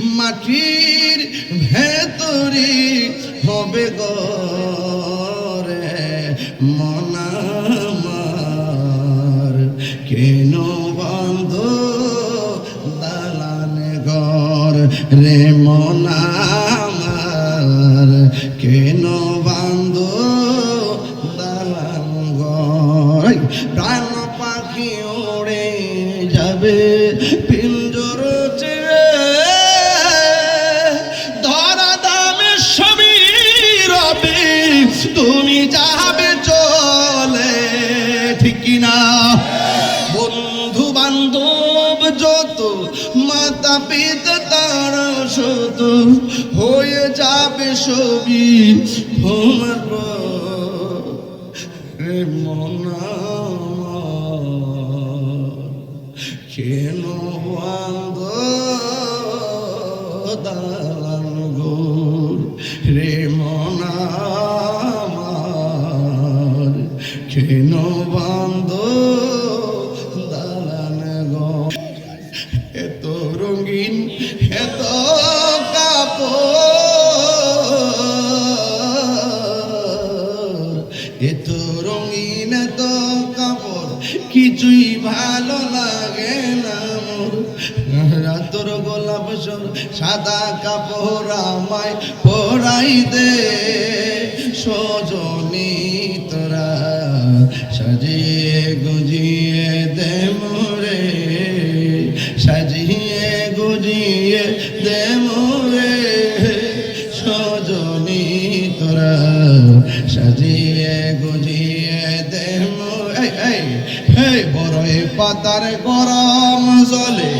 মাটির ভেতরে হবে গরে মনামার কেন বন্ধ দালানে ঘর রে মনামার কেন বান্ধ দালান ঘর? প্রাণ পাখি ওড়ে যাবে। মাতা পিতা তার সত হয়ে যাবে ছবি মনা কেন এত রঙিন এত কাপড়, কিছুই ভালো লাগে না রাতর গোলাপ সাদা কাপড় আমায় পরাই দে পাতার গরম জলে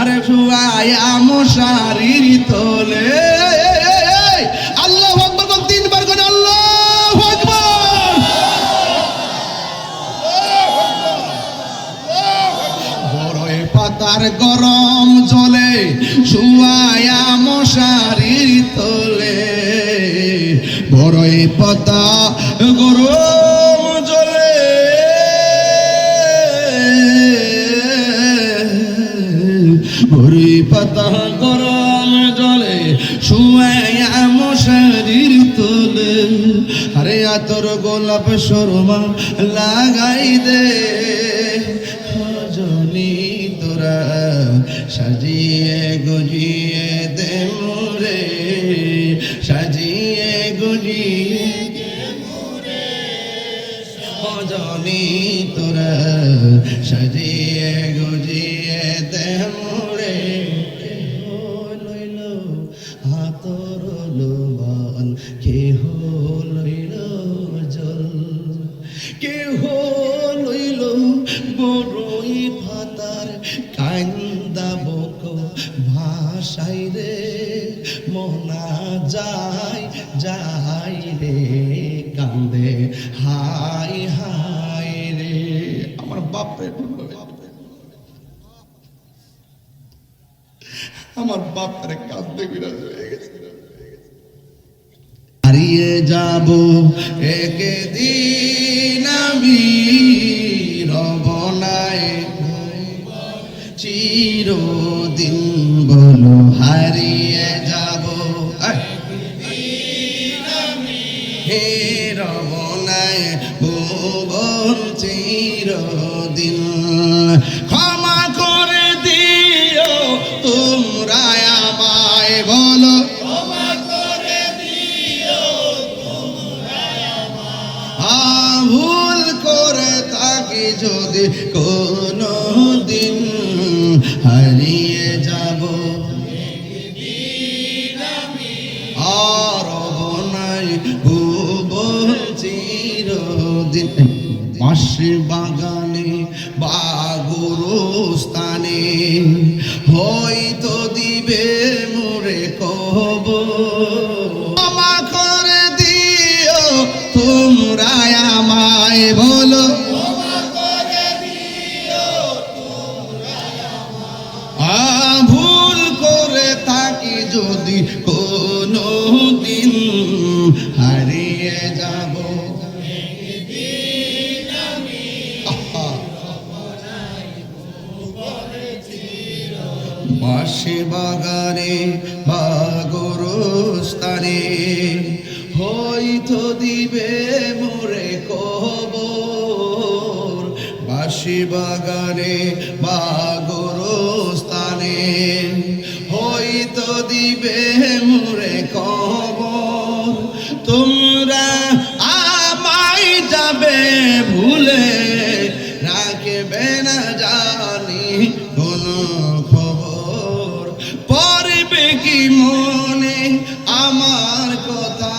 আরে শুয়ায়া মশারির তোলে। আল্লাহ আকবর কোন তিনবার করে আল্লাহ আকবর। পাতার গরম জলে শুয়ায়া মশারির তোলে। বড়ই পাতা পাতা গরম জলে শুয়ায়া মশারির তোলে। আরে আতর গোলাপ শর্মা লাগাই দে। জনি তোরা সাজিয়ে গজিয়ে দে মোরে। সাজিয়ে গজিয়ে জনি তোরা সাজিয়ে গজিয়ে দে মোরে। আমার বাপরে কান্দে বিরাজ হয়ে গেছে। হারিয়ে যাব, একদিন আমি রবনায় চিরদিন বলো হারিয়ে যাব। হে রবনায় ভুবন চিরদিন, ক্ষমা তোমরা আমায় বলো। ভুল করে হারিয়ে যাব। আর নাই ভুবন চিরদিন। পাশে বাগানে বা দিবে হয়তো দিবে মোরে কবর। বাসি বাগানে বা গরুস্থানে হয়তো দিবে মোরে কবর। তোমরা আমায় যাবে ভুলে রাখবে না জানি কোনো খবর। পড়বে কি মনে আমার কথা?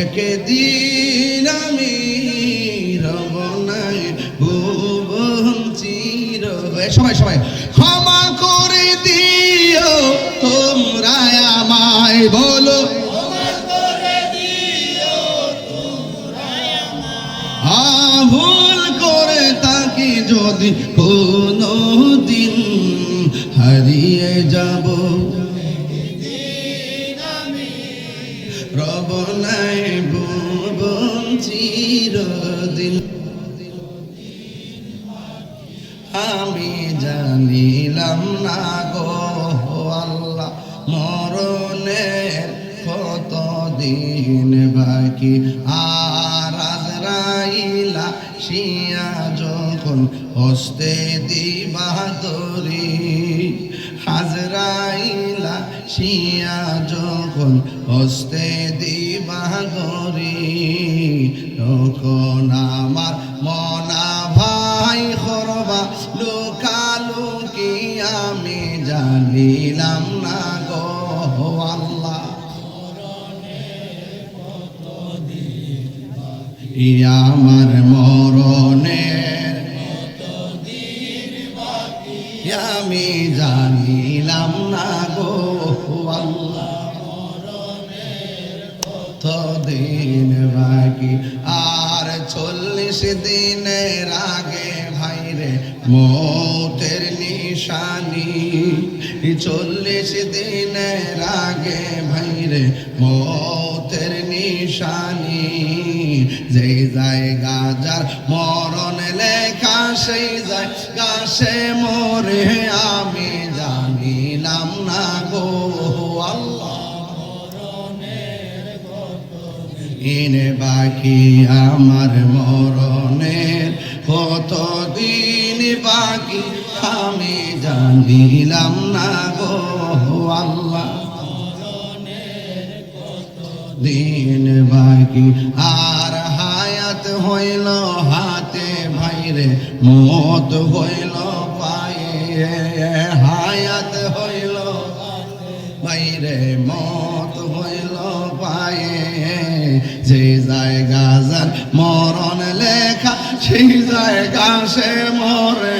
একদিন আমি রব নাই ভুবন চির সবাই সবাই, ক্ষমা করে দিও, তোমরা আমায় বলো। ভুল করে তাকে যদি কোনো দিন হারিয়ে যাব। চিরদিন আমি জানিলাম না গো, আল্লাহ মরণের কত দিন বাকি। আর আজরাইলা শিয়া যখন হস্তে দিবা তরি হাজরাইলা শিয়া যখন হস্তে দিবা গরি তখন আমার মরণের আমি জানিলাম না গো দিন বাকি, আর চল্লিশ দিনের আগে ভাইরে মতের নিশানি। চল্লিশ দিনের আগে ভাইরে মতের নিশানি। যেই জায়গা যার মরণ লেখা, সেই জায়গা সে মরে। আমি জানিলাম না গো, আল্লাহ ইনে বাকি? আমার মরণের কত দিন বাকি? আমি জানিলাম না গো, আল্লাহ দিন বাকি? আর হইল হাতে ভাইরে মত হইল পায়ে। হায়াত হইল বাইরে মত হইল পায়ে। যে জায়গা যার মরণ লেখা, সেই জায়গা সে মরে।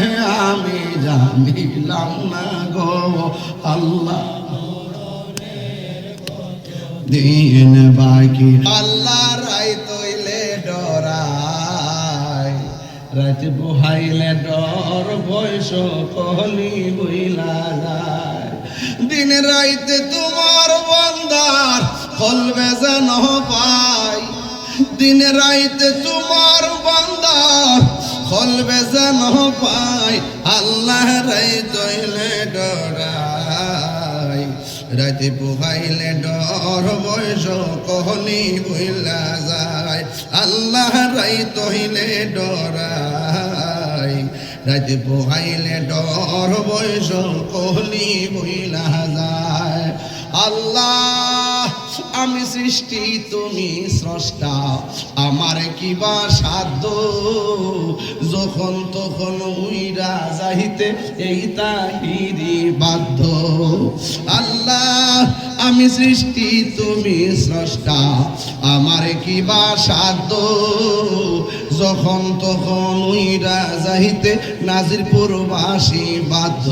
আমি জানিলাম না গো, আল্লাহ দিন বাকি, আল্লাহ রাই রাত বুহাইলে ডর বয়স কহলি বইলা যায়। দিন রাইতে তোমার বন্দার ফলবে যেন পাই। দিন রাইতে তোমার বন্দার ফলবে যেন পাই। আল্লাহ রাই তৈলে ডরাই রাতে পোহাইলে ডর, বয়স কহনি বইলা যায়। আল্লাহ রাই তহিলে ডরাই। রাতে পোহাইলে ডর, বয়স কহনি বইলা যায়। আল্লাহ আমি সৃষ্টি, তুমি স্রষ্টা। আমার কি বা সাধ্য? যখন তখন উইরা যাইতে এই তাহিরি বাধ্য। আল্লাহ আমি সৃষ্টি, তুমি স্রষ্টা। আমার কিবা সাধ্য? যখন তখন উইরা যাইতে নাজিরপুর বাসী বাধ্য।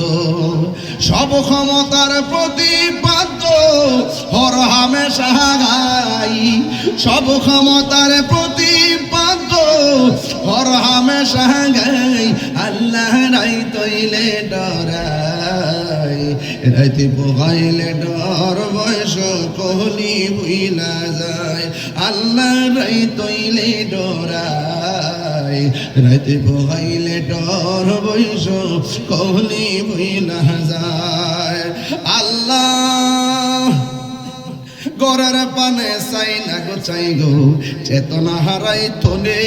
সব ক্ষমতার প্রতিপাদ্য হর হামেশা সব ক্ষমতার প্রতিপাদ্য হর হামেশা আল্লাহ রাই তৈলে ডরাই। রাইতে পোহাইলে ডর বয়স কহলি বুইলা যায়। আল্লাহ রাই তৈলে ডরাই রাইতে পোহাইলে ডর বয়স কহলি বুইলা যায়। আল্লাহ গড়ের পানে চাই না গো, চাই গো। চেতনা হারাই তোলে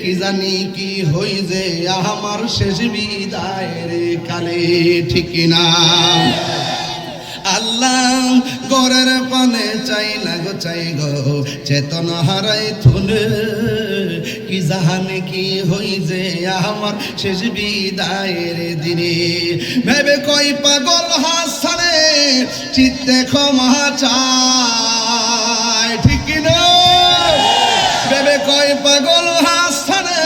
কি জানি কি হই যে আমার শেষ বিদায়ের কালে, ঠিক না। আল্লাহ গড়ের পানে চাই না গো, চাই গো। চেতনা হারাই তুলে কি জাহানে কি হই যে আমার শেষ বিদায়ের দিনে। ভেবে কই পাগল হাসানে চিত্তে ক্ষমা চায় ঠিক না? ভেবে কই পাগল হাসানে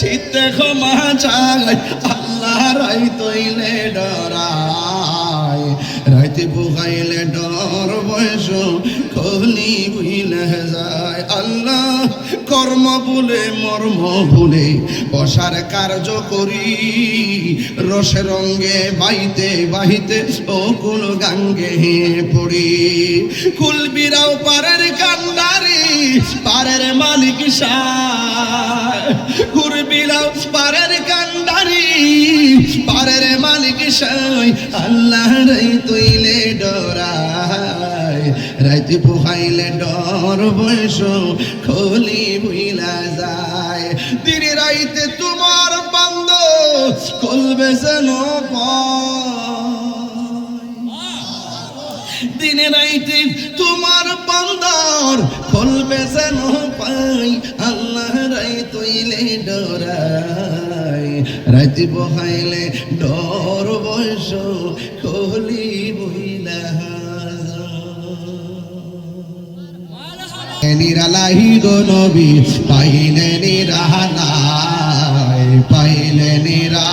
চিত্তে ক্ষমা চায় আল্লাহ রাই তৈলে ডরায়। রাইতে বুকাইলে ডর বয়স। কহলি বুইলে যায় আল্লাহ কর্ম বলে, মর্ম বলে, বসার কার্য করি। রসে রঙ্গে বাইতে বাহিতে ও কুল গাঙ্গে পড়ি। কুল বিরাও পারের কান্ডারি, পারের মালিক সার। কুর বিলাও পারের কান্ডারি, পারের মালিক সাই আল্লাহ রাই তৈলে ডরায়। রাইতে পোহাইলে ডর বয়স, খলি বুইলা যায়। দিনে রাইতে তোমার বান্দ খুলবে যেন দিনে রাইতে তোমার বান্দার খুলবে যেন পাই আল্লাহ রাই তৈলে ডরাই রাইতে বহাইলে ডর বয়স, খলি বইলা নিরালাহি গো নবী, পাইলে নিরালাই পাইলে নিরা।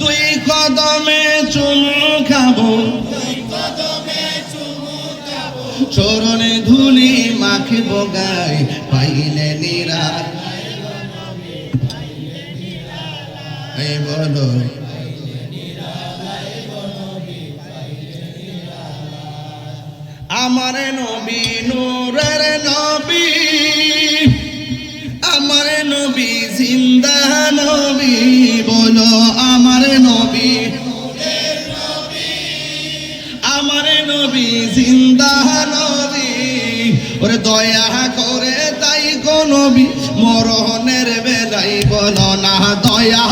দুই কদমে চুমু খাব চরণে ধুলি মাখিব গাই, পাইলে নিরা। এই বলো আমার নবী নূরের নবী, আমার নবী জিন্দা নবী, বলো আমার নবী আমার নবী জিন্দা নবী, ওরে দয়া করে তাই গো নবী, মরণের বেলাই বলো না দয়া!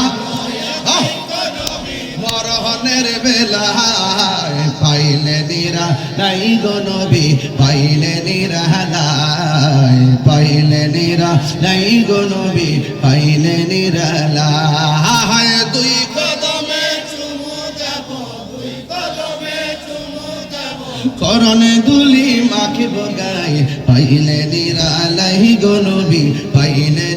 মরণের বেলায় পাইলে নিরা নাই গো নবী, পাইলে নিরা লাই পাইলে নিরা নাই গো নবী, পাইলে নিরা লাই দুই কদমে চুমু যাব, দুই কদমে চুমু যাব। করণে দুলি মাখিব গায়ে, পাইলে নিরা লাই গো নবী, পাইলে